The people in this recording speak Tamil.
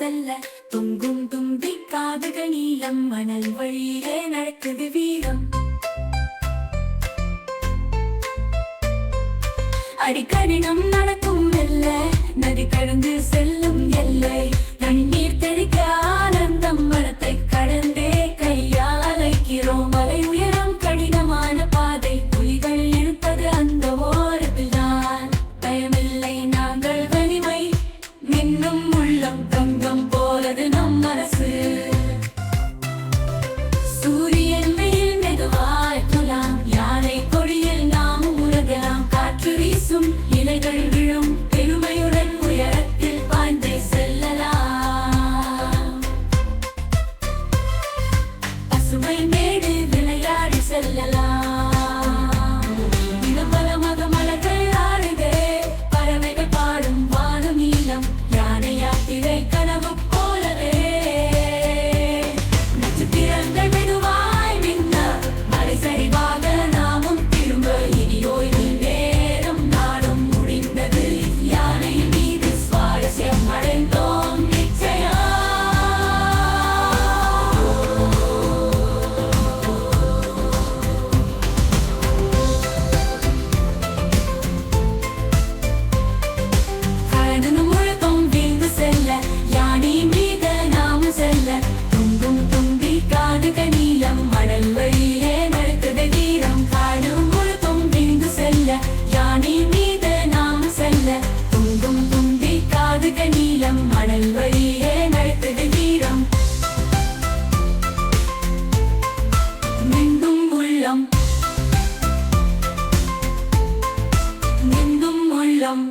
செல்ல. துங்கும் தும்பி காதுகள் நீளம் மணல் வழியிலே நடக்குது வீரம். அடிக்கடி நம் நடக்கும் மெல்ல நதி கடந்து செல்லும் எல்லை. தண்ணீர் தெளிக்க ஆனந்தம் மரத்தை கடந்தே கையால் அழைக்கிறோம். அலை உயர் கீழ் விழும் பெருமையுடன் உயரத்தில் பாய்ந்து செல்லலாம் பசுமை மேடு விளையாடி செல்லலாம் நல்வழியே நடத்தது வீரம் மின்னும் உள்ளம் மின்னும் உள்ளம்